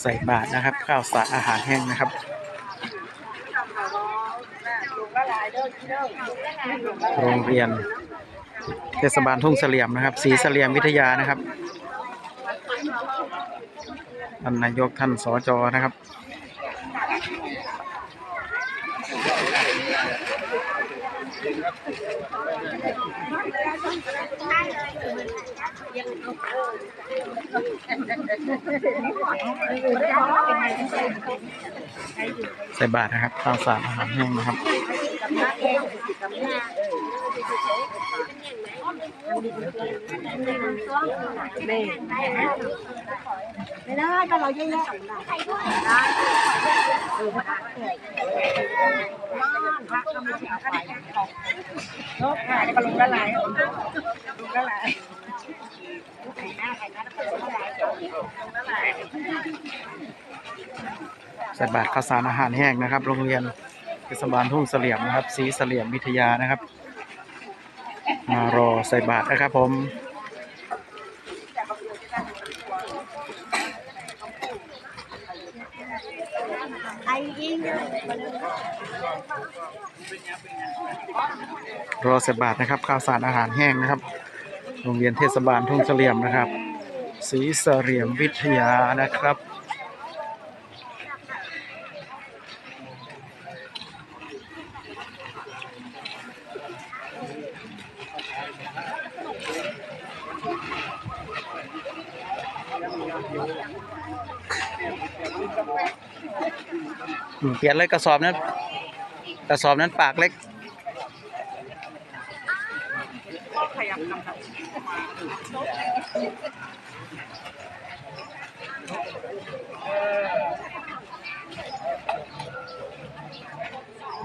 ใส่บาตรนะครับ ข้าวสารอาหารแห้งนะครับโรงเรียน เทศบาลทุ่งเสลี่ยมนะครับศรีเสลี่ยมวิทยานะครับท่านนายกท่านสจนะครับ ใส่บาตรนะครับข้าวสารอาหารแห้งนะครับไม่ได้ก็เราเยอะๆไมาได้พระก็มีสิเอาไปโลกค่ะก็ลงละลายลงละลายไข่หน้าไข่หน้า ใส่บาตรข้าวสารอาหารแห้งนะครับ โรงเรียนเทศบาลทุ่งเสลี่ยมนะครับศรีเสลี่ยมวิทยานะครับ มารอใส่บาตรนะครับผมรอใส่บาตรนะครับข้าวสารอาหารแห้งนะครับ โรงเรียนเทศบาลทุ่งเสลี่ยมนะครับ ศรีเสลี่ยมวิทยานะครับ เปลี่ยนเลยกระสอบนั้นกระสอบนั้นปากเล็ก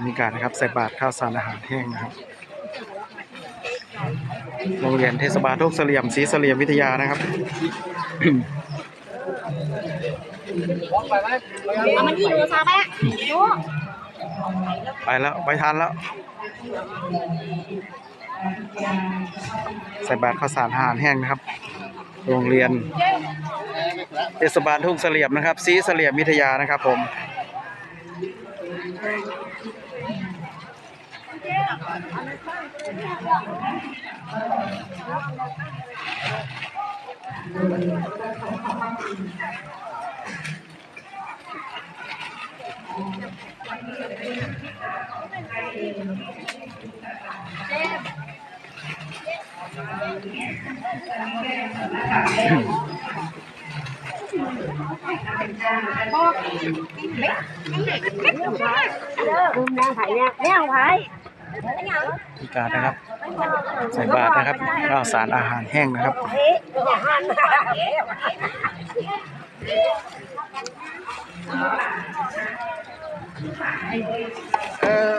มีการนะครับใส่บาตรข้าวสารอาหารแห้งนะครับ โรงเรียนเทศบาลทุกเสลี่ยมศรีเสลี่ยมวิทยานะครับเอามันยิงเลยซาแม่ดูไปแล้ว ไปทันแล้ว ใส่บาตรข้าวสารอาหารแห้งนะครับ โรงเรียนเทศบาลทุ่งเสลี่ยมนะครับศรีเสลี่ยมวิทยานะครับ ผม มีการนะครับ ใส่บาตรนะครับข้าวสารอาหารแห้งนะครับเออ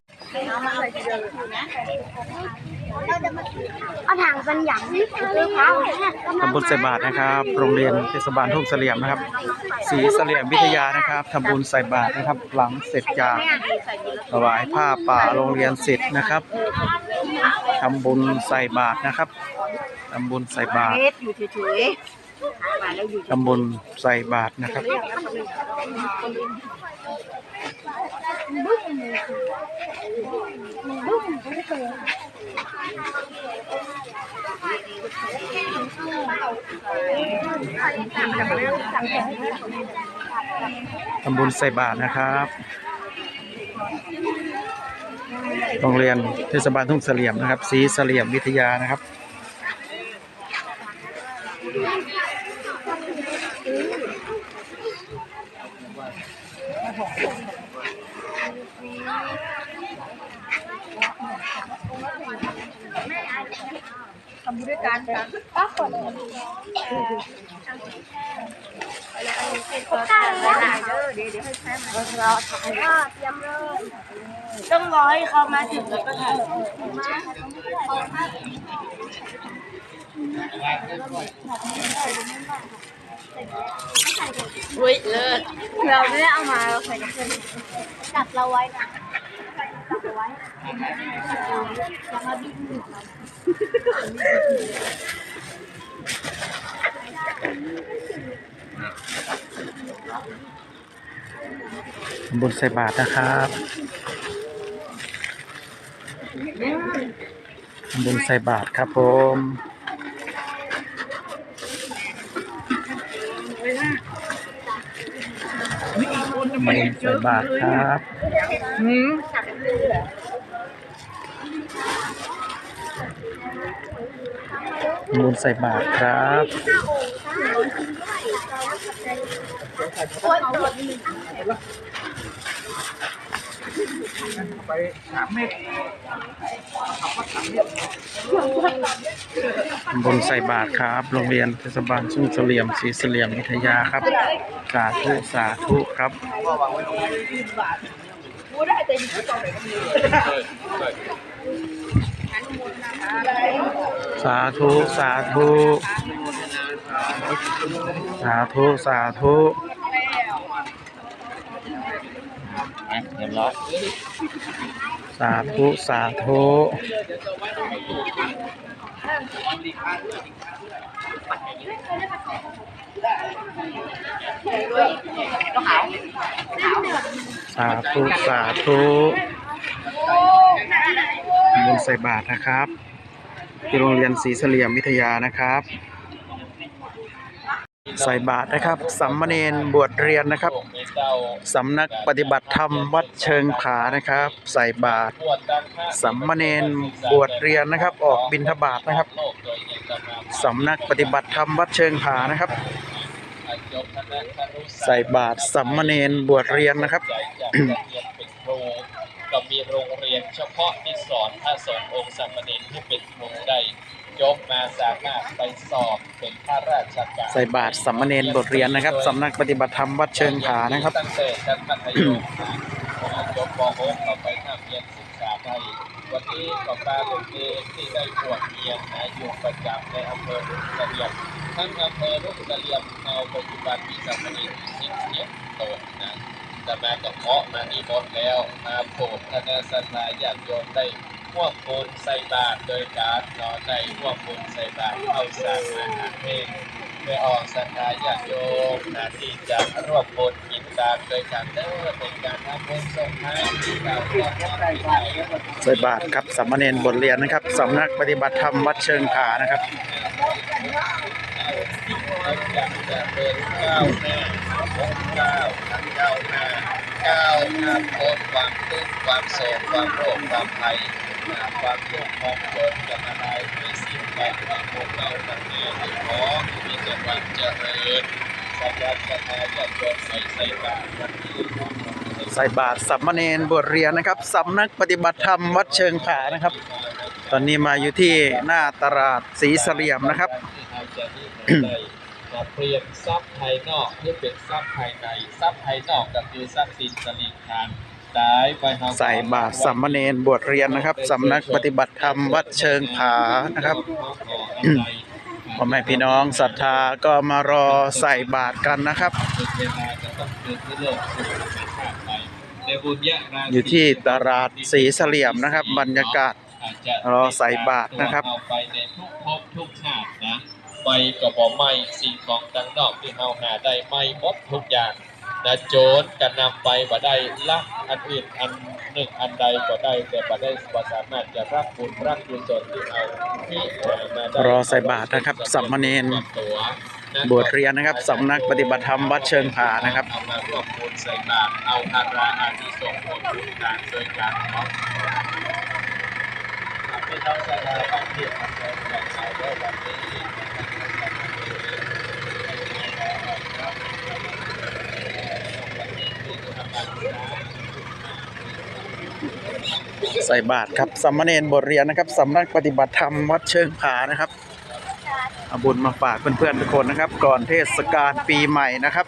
เอาถังเป็นอย่างนี้คือเขาทำบุญใส่บาตรนะครับ โรงเรียนเทศบาลทุ่งเสลี่ยมนะครับศรีเสลี่ยมวิทยานะครับทำบุญใส่บาตรนะครับ หลังเสร็จจากถวายผ้าป่าโรงเรียนเสร็จนะครับทำบุญใส่บาตรนะครับทำบุญใส่บาตรอยู่เฉยๆทำบุญใส่บาตรนะครับ ทำบุญใส่บาตรนะครับ โรงเรียนเทศบาลทุ่งเสลี่ยมนะครับศรีเสลี่ยมวิทยานะครับ ทำบุญด้วยกันกันก็คนหลายเด้อเดี๋ยวเดี๋ยวให้แพ้มาเราถ่ายก็เตรียมเลยต้องรอให้เขามาถึงแล้วก็ถ่ายอุ้ยเลิศเราไม่ได้เอามาเราใส่กระเทียมจับเราไว้นะ จับเราไว้แล้วมาดิ้นหัวเราทำบุญใส่บาตรนะครับทำบุญใส่บาตรครับผมทำบุญใส่บาตรครับ หืม ทำบุญใส่บาตรครับทำบุญใส่บาตรครับ โรงเรียนเทศบาลชุ่งเสลี่ยมศรีเสลี่ยมวิทยาครับ สาธุ สาธุครับ สาธุ สาธุ สาธุ สาธุเรียบร้อยสาธุ สาธุ สาธุสาธุบุญใส่บาตรนะครับ ที่โรงเรียนศรีเสลี่ยมวิทยานะครับ ใส่บาตรนะครับสัมมเนนบวชเรียนนะครับสำนักปฏิบัติธรรมวัดเชิงผานะครับ ใส่บาตรปวดดังข้างสัมมเนนบวชเรียนนะครับ ออกบิณฑบาตนะครับ สำนักปฏิบัติธรรมวัดเชิงผานะครับอาจบคณะคารุใส่บาตรสัมมเนนบวชเรียนนะครับใจจากจะเรียนเป็นครูก็มีโรงเรียนเฉพาะที่สอนพระสงฆ์องค์สามเณรที่เป็นครูได้ยกมาสามารถไปสอบเป็นข้าราชการใส่บาตรสัมมเนนบวชเรียนนะครับสำนักปฏิบัติธรรมวัดเชิงผานะครับตั้งแต่ชั้นมัธยมนะจบป .6 ต่อไปทำเรียนศึกษาได้ วันนี้ก็ปลาลูกเองที่ได้บวชเรียนนะอยู่ประจำในอำเภอรุ่งเลี่ยมทั้งอำเภอรุ่งเลี่ยมในปัจจุบันมีสามเณรสิบเจ็ดตนนะแต่มากับเพาะมานี่หมดแล้วมาโปรดคณะสัตยาญาติโยมได้ร่วมบุญใส่บาตรโดยการนอนในร่วมบุญใส่บาตรเข้าสารอาหารเพลงเพื่ออกสัญญาญาติโยมนะที่จะรวมบุญกิน ตามโดยการเดินในการทำบุญส่งท้ายที่เราร่วมกันปีใหม่ใส่บาตรครับสัมมเนนบวชเรียนนะครับสำนักปฏิบัติธรรมวัดเชิงผานะครับเราจะจะเดินก้าวหน้าพบก้าวทางก้าวหน้าก้าวหน้าพ้นความทุกข์ความโศกความโรคความภัยนะความทุกข์ความจนจะมาได้ในสิ่งใดของพวกเราทั้งนี้ขอมีแต่ความเจริญ สำหรับสถานญาติโยมใส่ใส่บาตรวันนี้ใส่บาตรสัมมเนนบวชเรียนนะครับสำนักปฏิบัติธรรมวัดเชิงผานะครับ ตอนนี้มาอยู่ที่หน้าตลาดศรีเสลี่ยมนะครับที่เราจะนี่ได้เปลี่ยนทรัพย์ภายนอกให้เป็นทรัพย์ภายในทรัพย์ภายนอกก็คือทรัพย์สินสลิงคารตายไปเฮาใส่บาตรสัมมเนนบวชเรียนนะครับสำนักปฏิบัติธรรมวัดเชิงผานะครับ พ่อแม่พี่น้องศรัทธาก็มารอใส่บาตรกันนะครับองเดินที่โลาติไปในบุญญาราศีอยู่ที่ตลาดศรีเสลี่ยมนะครับ บรรยากาศรอใส่บาตรนะครับไปในทุกภพทุกชาตินะไปก็บ่ไม่สิ่งของต่างนอกที่เฮาหาได้ไม่หมดทุกอย่างนะโจรก็นำไปบ่ได้ลักอันอื่นอัน หนึ่งอันใดบ่ได้แต่บ่ได้บ่สามารถจะรับบุญรับกุศลที่เอาที่มาได้รอใส่บาตรนะครับสามเณรตัวนบวชเรียนนะครับสำนักปฏิบัติธรรมวัดเชิงผานะครับเอามาร่วมบุญใส่บาตรเอาอาราอานิสงส์ผลบุญการโดยการเนาะไม่ต้องใส่บาตรบางทีมันจะแบบใส่ได้แบบนี้ ใส่บาตรครับสามเณรบทเรียนนะครับสำนักปฏิบัติธรรมวัดเชิงผานะครับเอาบุญมาฝากเพื่อนๆทุกคนนะครับ ก่อนเทศกาลปีใหม่นะครับ